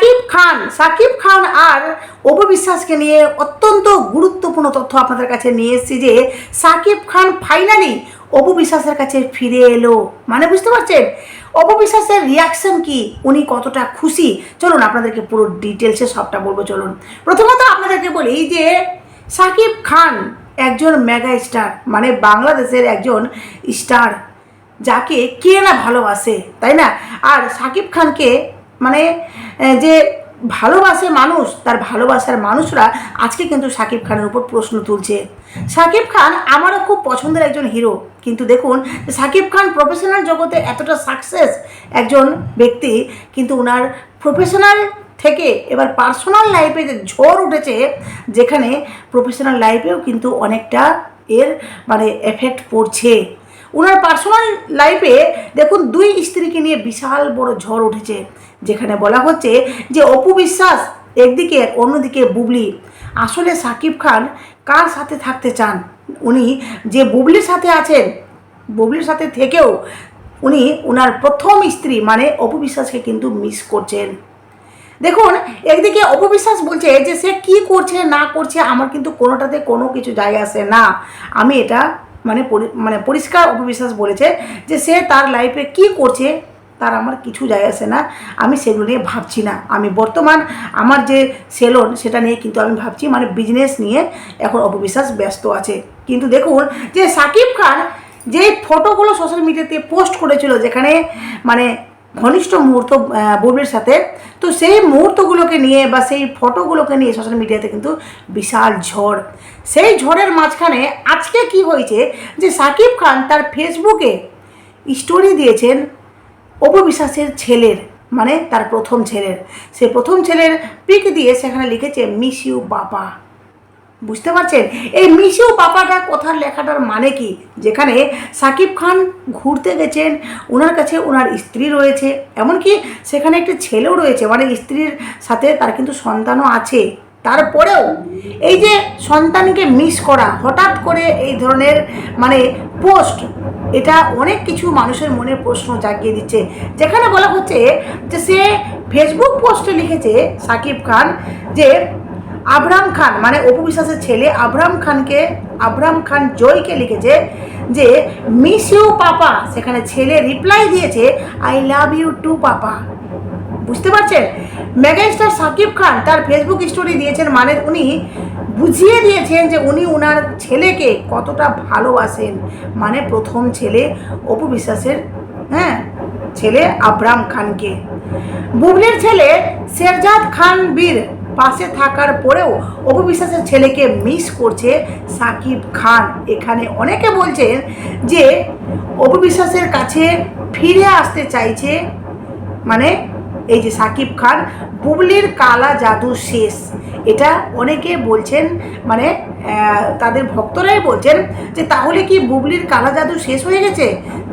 সাকিব খান সাকিব খান আর অপবিশ্বাসকে নিয়ে অত্যন্ত গুরুত্বপূর্ণ তথ্য আপনাদের কাছে নিয়ে এসেছি যে সাকিব খান ফাইনালি অপবিশ্বাসের কাছে ফিরে এলো। মানে বুঝতে পারছেন? অপবিশ্বাসের রিয়াকশন কি? উনি কতটা খুশি? চলুন আপনাদেরকে পুরো ডিটেলসে সবটা বলব, চলুন। প্রথমত আপনাদেরকে বলি যে সাকিব খান একজন মেগা স্টার মানে বাংলাদেশের একজন স্টার যাকে কে না ভালোবাসে, তাই না? আর সাকিব খানকে মানে যে ভালোবাসে মানুষ, তার ভালোবাসার মানুষরা আজকে কিন্তু সাকিব খানের উপর প্রশ্ন তুলছে। সাকিব খান আমারও খুব পছন্দের একজন হিরো, কিন্তু দেখুন, সাকিব খান প্রফেশনাল জগতে এতটা সাকসেস একজন ব্যক্তি, কিন্তু ওনার প্রফেশনাল থেকে এবার পার্সোনাল লাইফে যে ঝড় উঠেছে, যেখানে প্রফেশনাল লাইফেও কিন্তু অনেকটা এর মানে এফেক্ট পড়ছে। ওনার পার্সোনাল লাইফে দেখুন দুই স্ত্রীকে নিয়ে বিশাল বড় ঝড় উঠেছে, যেখানে বলা হচ্ছে যে অপু বিশ্বাস একদিকে অন্যদিকে বুবলি। আসলে সাকিব খান কার সাথে থাকতে চান? উনি যে বুবলির সাথে আছেন, বুবলির সাথে থেকেও উনি ওনার প্রথম স্ত্রী মানে অপু বিশ্বাসকে কিন্তু মিস করছেন। দেখুন, একদিকে অপবিশ্বাস বলছে যে সে কি করছে, না করছে, আমার কিন্তু কোনোটাতে কোনো কিছু যায় আসে না। আমি এটা মানে মানে পরিষ্কার অপবিশ্বাস বলেছে যে সে তার লাইফে কি করছে, তার আমার কিছু যায় আসে না। আমি সেগুলো নিয়ে ভাবছি না। আমি বর্তমান আমার যে সেলন সেটা নিয়ে কিন্তু আমি ভাবছি মানে বিজনেস নিয়ে এখন অপবিশ্বাস ব্যস্ত আছে। কিন্তু দেখুন যে সাকিব খান যে ফটোগুলো সোশ্যাল মিডিয়াতে পোস্ট করেছিল, যেখানে মানে ঘনিষ্ঠ মুহূর্ত আহ, সাথে। তো সেই মুহূর্তগুলোকে নিয়ে বা সেই ফটোগুলোকে নিয়ে সোশ্যাল মিডিয়াতে কিন্তু বিশাল ঝড়। সেই ঝড়ের মাঝখানে আজকে কি হয়েছে যে সাকিব খান তার ফেসবুকে স্টোরি দিয়েছেন অপবিশ্বাসের ছেলের মানে তার প্রথম ছেলের। সে প্রথম ছেলের পিক দিয়ে সেখানে লিখেছে মিস ইউ বাবা। বুঝতে পারছেন? এই মিশিউ পাপাটা কথার লেখাটার মানে কি? যেখানে সাকিব খান ঘুরতে গেছেন, ওনার কাছে ওনার স্ত্রী রয়েছে, এমনকি সেখানে একটি ছেলেও রয়েছে মানে স্ত্রীর সাথে তার কিন্তু সন্তানও আছে। তারপরেও এই যে সন্তানকে মিস করা, হঠাৎ করে এই ধরনের মানে পোস্ট এটা অনেক কিছু মানুষের মনে প্রশ্ন জাগিয়ে দিচ্ছে। যেখানে বলা হচ্ছে যে সে ফেসবুক পোস্টে লিখেছে সাকিব খান যে আবরাম খান মানে অপু বিশ্বাসের ছেলে আবরাম খানকে, আবরাম খান জয়কে লিখেছে যে মিস ইউ পাপা। সেখানে ছেলে রিপ্লাই দিয়েছে I love you too papa. বুঝতে পারছেন? মেগাস্টার সাকিব খান তার ফেসবুক স্টোরি দিয়েছেন মানে উনি বুঝিয়ে দিয়েছেন যে উনি ওনার ছেলেকে কতটা ভালোবাসেন। মানে প্রথম ছেলে অপু বিশ্বাসের হ্যাঁ ছেলে আবরাম খানকে। বুবলির ছেলে শেরজাদ খান বীর। পাশে থাকার পরেও অপু বিশ্বাসের ছেলেকে মিস করছে সাকিব খান। এখানে অনেকে বলছেন যে অপু বিশ্বাসের কাছে ফিরে আসতে চাইছে মানে এই যে সাকিব খান, বুবলির কালা জাদু শেষ। এটা অনেকে বলছেন মানে তাদের ভক্তরাই বলছেন যে তাহলে কি বুবলির কালা জাদু শেষ হয়ে গেছে?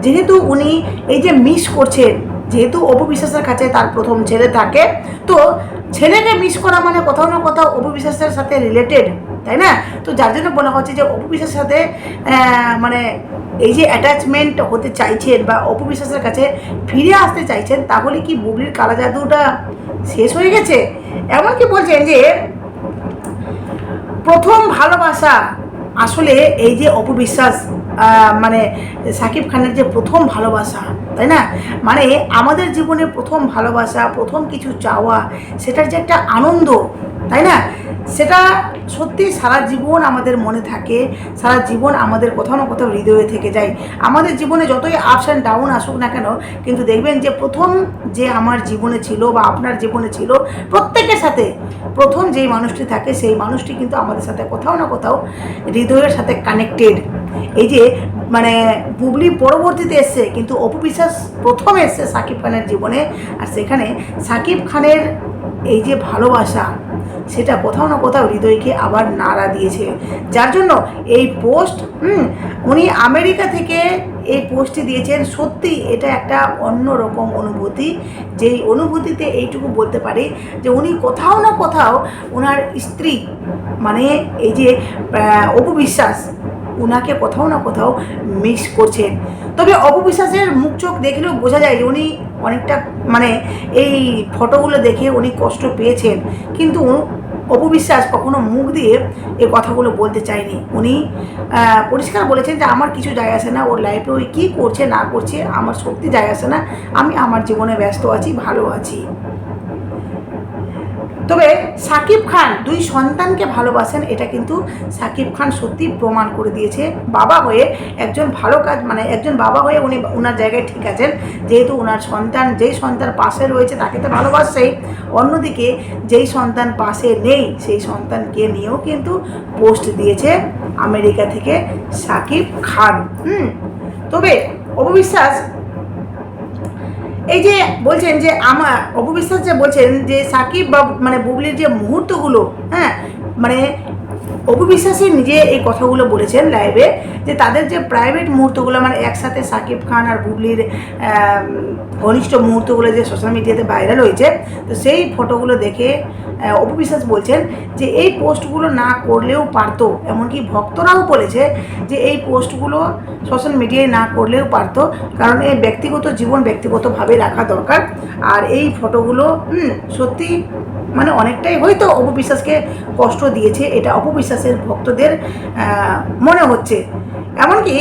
যেহেতু উনি এই যে মিস করছেন, যেহেতু অপু বিশ্বাসের কাছে তার প্রথম ছেলে থাকে, তো ছেলেকে মিস করা মানে কোথাও না কোথাও অপু বিশ্বাসের সাথে রিলেটেড তাই না? তো যার জন্য বলা হচ্ছে যে অপু বিশ্বাসের সাথে মানে এই যে অ্যাটাচমেন্ট হতে চাইছেন বা অপু বিশ্বাসের কাছে ফিরে আসতে চাইছেন, তাহলে কি বুবলির কালা জাদুটা শেষ হয়ে গেছে? এমনকি বলছেন যে প্রথম ভালোবাসা আসলে এই যে অপবিশ্বাস মানে সাকিব খানের যে প্রথম ভালোবাসা, তাই না? মানে আমাদের জীবনে প্রথম ভালোবাসা, প্রথম কিছু চাওয়া, সেটার যে একটা আনন্দ, তাই না? সেটা সত্যি সারা জীবন আমাদের মনে থাকে, সারা জীবন আমাদের কোথাও না কোথাও হৃদয়ে থেকে যায়। আমাদের জীবনে যতই আপস অ্যান্ড ডাউন আসুক না কেন, কিন্তু দেখবেন যে প্রথম যে আমার জীবনে ছিল বা আপনার জীবনে ছিল, প্রত্যেকের সাথে, প্রথম যেই মানুষটি থাকে, সেই মানুষটি কিন্তু আমাদের সাথে কোথাও না কোথাও হৃদয়ের সাথে কানেক্টেড এই যে মানে বুবলি পরবর্তীতে এসছে কিন্তু অপু বিশ্বাস প্রথম এসছে সাকিব খানের জীবনে আর সেখানে সাকিব খানের এই যে ভালোবাসা সেটা কোথাও না কোথাও হৃদয়কে আবার নাড়া দিয়েছে। যার জন্য এই পোস্ট উনি আমেরিকা থেকে এই পোস্টটি দিয়েছেন সত্যি এটা একটা অন্য রকম অনুভূতি যেই অনুভূতিতে এইটুকু বলতে পারি যে উনি কোথাও না কোথাও ওনার স্ত্রী মানে এই যে আহ, অপু বিশ্বাস উনাকে কোথাও না কোথাও মিস করছেন। তবে অপবিশ্বাসের মুখ চোখ দেখলেও বোঝা যায় যে উনি অনেকটা মানে এই ফটোগুলো দেখে উনি কষ্ট পেয়েছেন। কিন্তু অপবিশ্বাস কখনো মুখ দিয়ে এই কথাগুলো বলতে চায়নি। উনি পরিষ্কার বলেছেন যে আমার কিছু যায় আসে না, ওর লাইফে ওই কী করছে, না করছে, আমার সত্যি যায় আসে না, আমি আমার জীবনে ব্যস্ত আছি, ভালো আছি। তবে সাকিব খান, দুই সন্তানকে ভালোবাসেন, এটা কিন্তু সাকিব খান সত্যি প্রমাণ করে দিয়েছে। বাবা হয়ে একজন ভালো কাজ মানে একজন বাবা হয়ে উনি ওনার জায়গায় ঠিক আছেন। যেহেতু ওনার সন্তান, যেই সন্তান পাশে রয়েছে, তাকে তো ভালোবাসছেই। অন্যদিকে যেই সন্তান পাশে নেই, সেই সন্তানকে নিয়েও কিন্তু পোস্ট দিয়েছে আমেরিকা থেকে সাকিব খান। হুম, তবে অপবিশ্বাস এই যে বলছেন যে আমার অপবিশ্বাস যে বলছেন যে সাকিব বা মানে বুবলির যে মুহূর্তগুলো হ্যাঁ মানে অপবিশ্বাসী নিজে এই কথাগুলো বলেছেন লাইভে যে তাদের যে প্রাইভেট মুহূর্তগুলো মানে একসাথে সাকিব খান আর বুবলির ঘনিষ্ঠ মুহূর্তগুলো যে সোশ্যাল মিডিয়াতে ভাইরাল হয়েছে তো সেই ফটোগুলো দেখে আহ, অপবিশ্বাস বলছেন যে এই পোস্টগুলো না করলেও পারতো। এমনকি ভক্তরাও বলেছে যে এই পোস্টগুলো সোশ্যাল মিডিয়ায় না করলেও পারতো কারণ এই ব্যক্তিগত জীবন ব্যক্তিগতভাবে রাখা দরকার। আর এই ফটোগুলো সত্যি মানে অনেকটাই হয়তো অপবিশ্বাসকে কষ্ট দিয়েছে এটা অপবিশ্বাসের ভক্তদের মনে হচ্ছে। এমনকি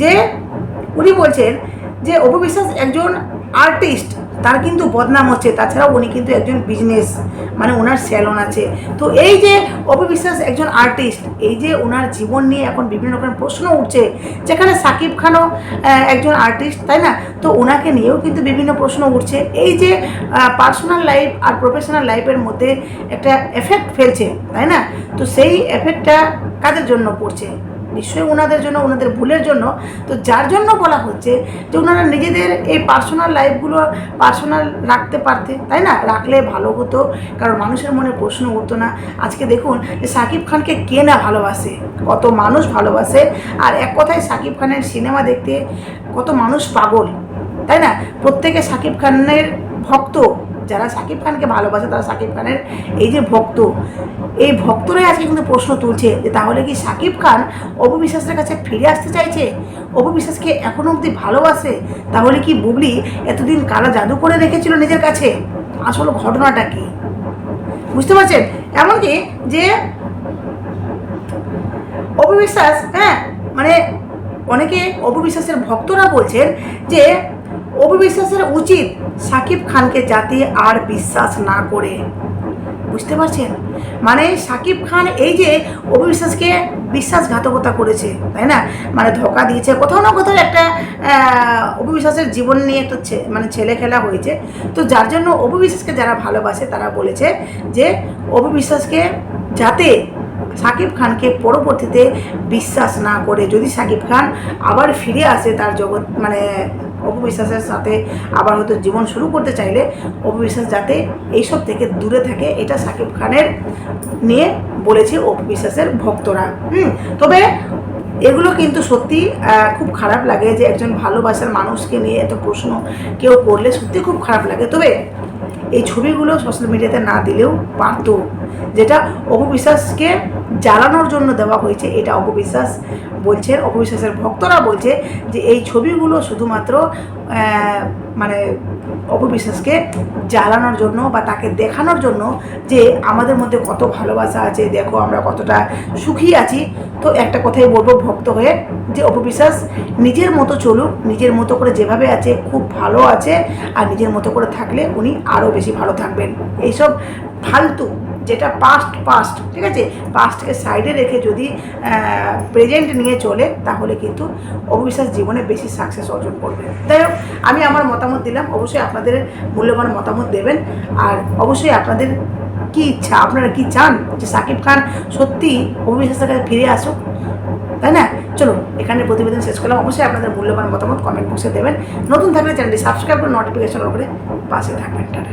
যে উনি বলছেন যে অপবিশ্বাস একজন আর্টিস্ট তার কিন্তু বদনাম হচ্ছে। তাছাড়াও উনি কিন্তু একজন বিজনেস মানে ওনার স্যালন আছে। তো এই যে অপবিশ্বাস একজন আর্টিস্ট এই যে ওনার জীবন নিয়ে এখন বিভিন্ন রকম প্রশ্ন উঠছে, যেখানে সাকিব খানও একজন আর্টিস্ট তাই না? তো ওনাকে নিয়েও কিন্তু বিভিন্ন প্রশ্ন উঠছে। এই যে পার্সোনাল লাইফ আর প্রফেশনাল লাইফের মধ্যে একটা এফেক্ট ফেলছে, তাই না? তো সেই এফেক্টটা কাদের জন্য পড়ছে? নিশ্চয়ই ওনাদের জন্য, ওনাদের ভুলের জন্য। তো যার জন্য বলা হচ্ছে যে ওনারা নিজেদের এই পার্সোনাল লাইফগুলো পার্সোনাল রাখতে পারতে, তাই না? রাখলে ভালো হতো। কারণ মানুষের মনে প্রশ্ন উঠতো না। আজকে দেখুন যে সাকিব খানকে কে না ভালোবাসে? কত মানুষ ভালোবাসে। আর এক কথায় সাকিব খানের সিনেমা দেখতে কত মানুষ পাগল, তাই না? প্রত্যেকে সাকিব খানের ভক্ত। যারা সাকিব খানকে ভালোবাসে তারা সাকিব খানের এই যে ভক্ত, এই ভক্তরাই আজকে কিন্তু প্রশ্ন তুলছে যে তাহলে কি সাকিব খান অপবিশ্বাসের কাছে ফিরে আসতে চাইছে? অপবিশ্বাসকে এখনও অবধি ভালোবাসে? তাহলে কি বুবলি এতদিন কালা জাদু করে রেখেছিল নিজের কাছে? আসল ঘটনাটা কি? বুঝতে পারছেন? এমনকি যে অপবিশ্বাস হ্যাঁ মানে অনেকে অপবিশ্বাসের ভক্তরা বলছেন যে অপবিশ্বাসের উচিত সাকিব খানকে যাতে আর বিশ্বাস না করে। বুঝতে পারছেন? মানে সাকিব খান এই যে অপবিশ্বাসকে বিশ্বাসঘাতকতা করেছে তাই না? মানে ধোকা দিয়েছে। কোথাও না কোথাও একটা আহ, অপবিশ্বাসের জীবন নিয়ে একটা মানে ছেলে খেলা হয়েছে। তো যার জন্য অপবিশ্বাসকে যারা ভালোবাসে তারা বলেছে যে অপবিশ্বাসকে যাতে সাকিব খানকে পরবর্তীতে বিশ্বাস না করে। যদি সাকিব খান আবার ফিরে আসে তার জগৎ মানে অপবিশ্বাসের সাথে আবার হয়তো জীবন শুরু করতে চাইলে অপবিশ্বাস যাতে এইসব থেকে দূরে থাকে, এটা সাকিব খানের নিয়ে বলেছে অপবিশ্বাসের ভক্তরা। হুম, তবে এগুলো কিন্তু সত্যি খুব খারাপ লাগে যে একজন ভালোবাসার মানুষকে নিয়ে এত প্রশ্ন কেউ করলে সত্যি খুব খারাপ লাগে। তবে এই ছবিগুলো সোশ্যাল মিডিয়াতে না দিলেও পারতো। যেটা অপবিশ্বাসকে জ্বালানোর জন্য দেওয়া হয়েছে, এটা অপবিশ্বাস বলছেন, অপবিশ্বাসের ভক্তরা বলছে যে এই ছবিগুলো শুধুমাত্র মানে অপবিশ্বাসকে জ্বালানোর জন্য বা তাকে দেখানোর জন্য যে আমাদের মধ্যে কত ভালোবাসা আছে, দেখো আমরা কতটা সুখী আছি। তো একটা কথাই বলব ভক্ত হয়ে, যে অপবিশ্বাস নিজের মতো চলুক, নিজের মতো করে যেভাবে আছে খুব ভালো আছে, আর নিজের মতো করে থাকলে উনি আরও বেশি ভালো থাকবেন। এইসব ফালতু যেটা পাস্ট পাস্ট ঠিক আছে? পাস্টকে সাইডে রেখে যদি প্রেজেন্ট নিয়ে চলে, তাহলে কিন্তু অবিশ্বাস জীবনে বেশি সাকসেস অর্জন করবে। যাই হোক, আমি আমার মতামত দিলাম। অবশ্যই আপনাদের মূল্যবান মতামত দেবেন। আর অবশ্যই আপনাদের কি ইচ্ছা, আপনারা কি চান যে সাকিব খান সত্যি অবিশ্বাসের কাছে ফিরে আসুক? তাই না? চলো এখানে প্রতিবেদন শেষ করলাম। অবশ্যই আপনাদের মূল্যবান মতামত কমেন্ট বক্সে দেবেন। নতুন থাকলে চ্যানেলটি সাবস্ক্রাইব করে নোটিফিকেশন করে পাশে থাকবেন। টাটা।